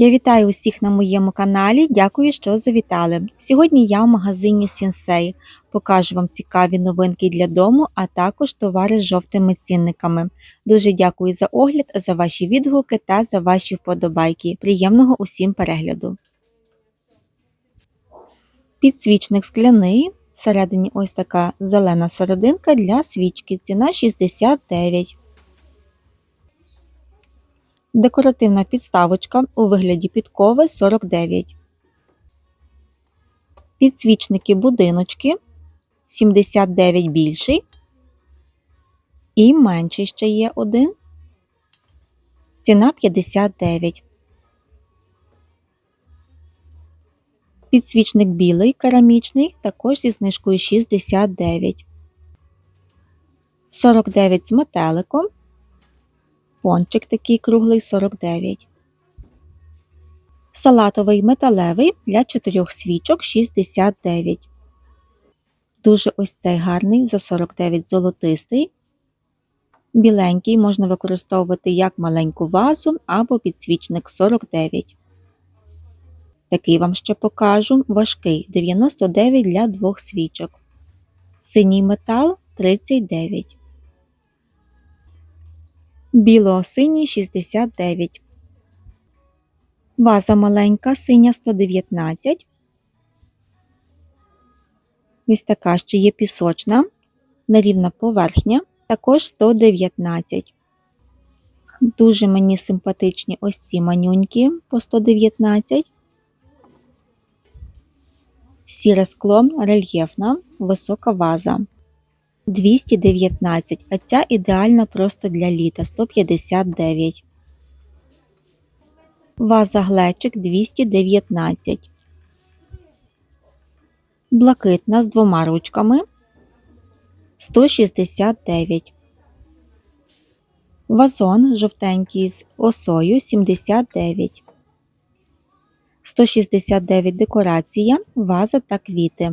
Я вітаю усіх на моєму каналі. Дякую, що завітали. Сьогодні я в магазині Сінсей. Покажу вам цікаві новинки для дому, а також товари з жовтими цінниками. Дуже дякую за огляд, за ваші відгуки та за ваші вподобайки. Приємного усім перегляду. Підсвічник скляний. Всередині ось така зелена серединка для свічки. Ціна 69. Декоративна підставочка у вигляді підкови 49. Підсвічники будиночки 79 більший. І менший ще є один. Ціна 59. Підсвічник білий керамічний також зі знижкою 69. 49 з метеликом. Пончик такий круглий 49. Салатовий металевий для 4 свічок 69. Дуже ось цей гарний за 49 золотистий. Біленький можна використовувати як маленьку вазу або підсвічник 49. Такий вам ще покажу. Важкий 99 для двох свічок. Синій метал 39. Біло-синій 69. Ваза маленька, синя 119. Ось така ще є пісочна, нерівна поверхня, також 119. Дуже мені симпатичні ось ці манюньки по 119. Сіре скло рельєфна, висока ваза. 219, а ця ідеальна просто для літа 159. Ваза глечик 219. Блакитна з двома ручками 169. Вазон жовтенький з осою 79. 169 декорація, ваза та квіти.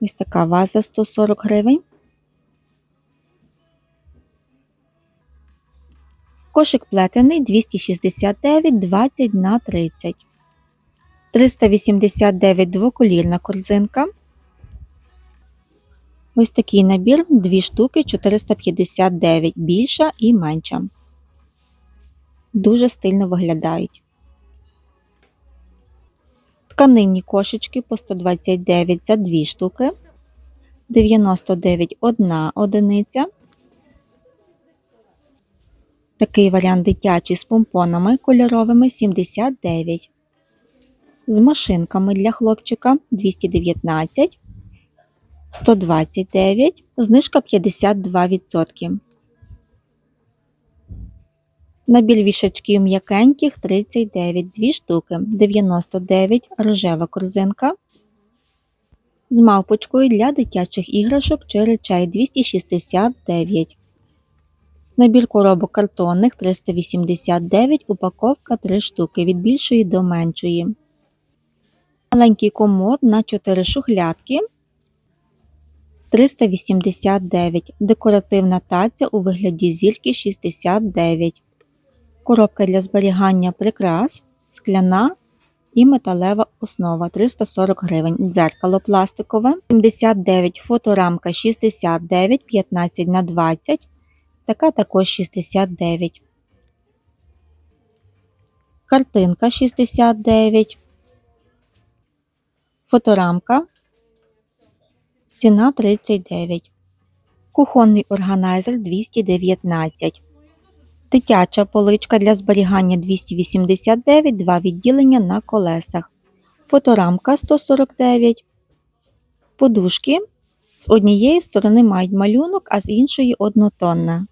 Ось така ваза 140 гривень. Кошик плетений 269 20 на 30. 389 двоколірна корзинка. Ось такий набір, дві штуки 459 більша і менша. Дуже стильно виглядають. Тканинні кошечки по 129 за 2 штуки, 99 одна одиниця. Такий варіант дитячий з помпонами кольоровими 79. З машинками для хлопчика 219, 129, знижка 52%. Набір вішачків м'якеньких 39, 2 штуки, 99 рожева корзинка. З мавпочкою для дитячих іграшок чи речей 269. Набір коробок картонних 389, упаковка 3 штуки від більшої до меншої. Маленький комод на 4 шухлядки 389. Декоративна таця у вигляді зірки 69. Коробка для зберігання прикрас, скляна і металева основа 340 гривень. Дзеркало пластикове 79, фоторамка 69, 15 на 20 така також 69. Картинка 69. Фоторамка. Ціна 39. Кухонний органайзер 219. Дитяча поличка для зберігання 289, два відділення на колесах. Фоторамка 149. Подушки з однієї сторони мають малюнок, а з іншої однотонна.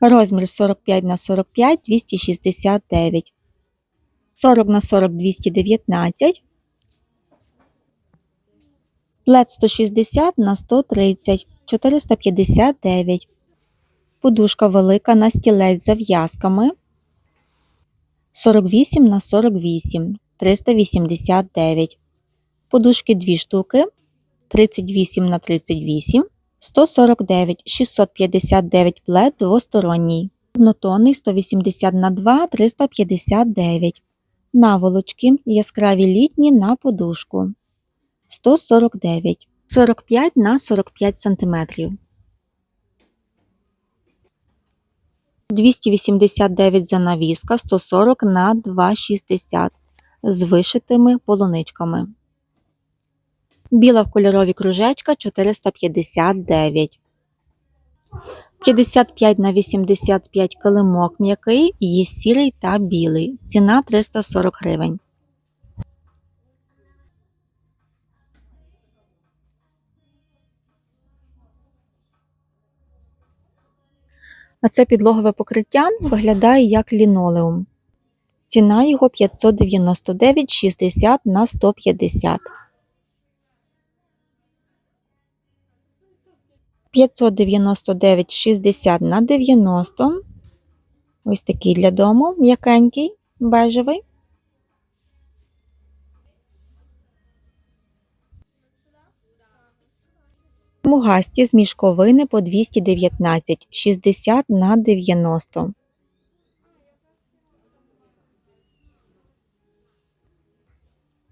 Розмір 45 на 45 269, 40 на 40 219, плед 160 на 130 459. Подушка велика на стілець з зав'язками 48 на 48 389. Подушки 2 штуки 38 на 38 149 659 плед двосторонній. Однотонний 180 на 2 359. Наволочки яскраві літні на подушку 149. 45 на 45 см. 289 занавіска 140 на 260 з вишитими полуничками. Біла в кольорові кружечка 459. 55 на 85 килимок м'який, є сірий та білий. Ціна 340 гривень. А це підлогове покриття виглядає як лінолеум. Ціна його 599,60 на 150. 599,60 на 90. Ось такий для дому, м'якенький, бежевий. Мугасті з мішковини по 219, 60 на 90.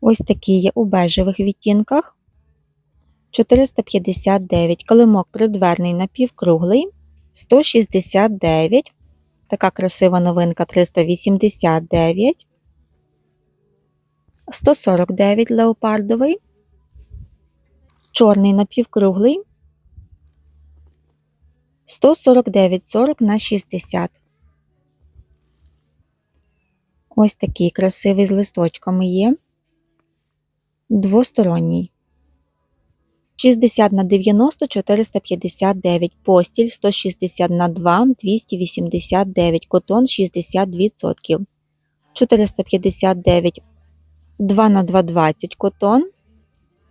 Ось такі є у бежевих відтінках. 459. Килимок придверний напівкруглий. 169. Така красива новинка 389. 149 леопардовий. Чорний напівкруглий. 149,40 на 60. Ось такий красивий з листочками є. Двосторонній. 60 на 90 459, постіль 160 на 2 289, котон 60%, 459 2 на 2 20 котон,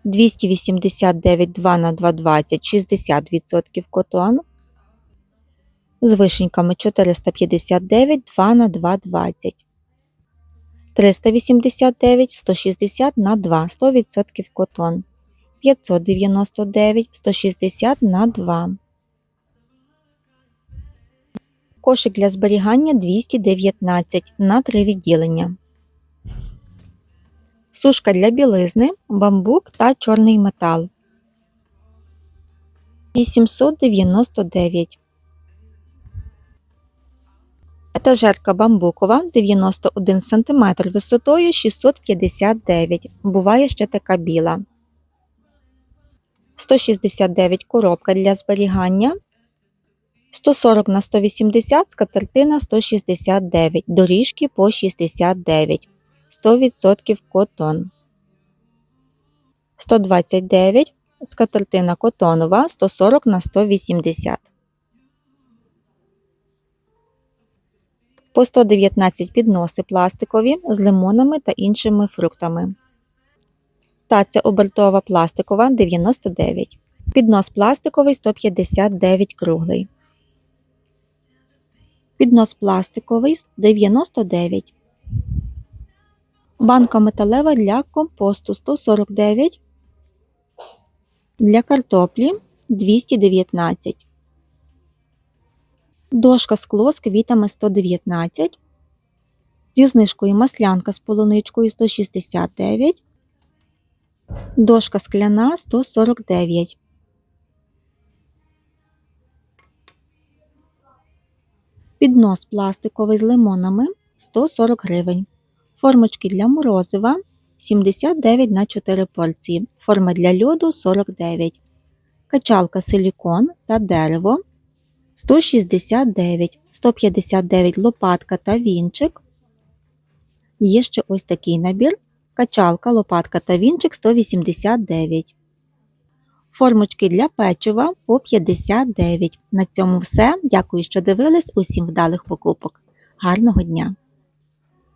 289 2 на 2 20 60% котон, з вишеньками 459 2 на 2 20, 389 160 на 2 100% котон. 599 160 на 2. Кошик для зберігання 219 на 3 відділення. Сушка для білизни, бамбук та чорний метал. 899. Етажерка бамбукова 91 см висотою 659 Буває ще така біла. 169 коробка для зберігання, 140 на 180 скатертина 169, доріжки по 69, 100% котон. 129 скатертина котонова 140 на 180. По 119 підноси пластикові з лимонами та іншими фруктами. Таця обертова пластикова 99. Піднос пластиковий 159 круглий. Піднос пластиковий 99. Банка металева для компосту 149. Для картоплі 219. Дошка скло з квітами 119. Зі знижкою маслянка з полуничкою 169. Дошка скляна 149. Піднос пластиковий з лимонами 140 гривень. Формочки для морозива 79 на 4 порції. Форма для льоду 49. Качалка силікон та дерево 169, 159 лопатка та вінчик. Є ще ось такий набір качалка, лопатка та вінчик 189. Формочки для печива по 59. На цьому все. Дякую, що дивились. Усім вдалих покупок. Гарного дня!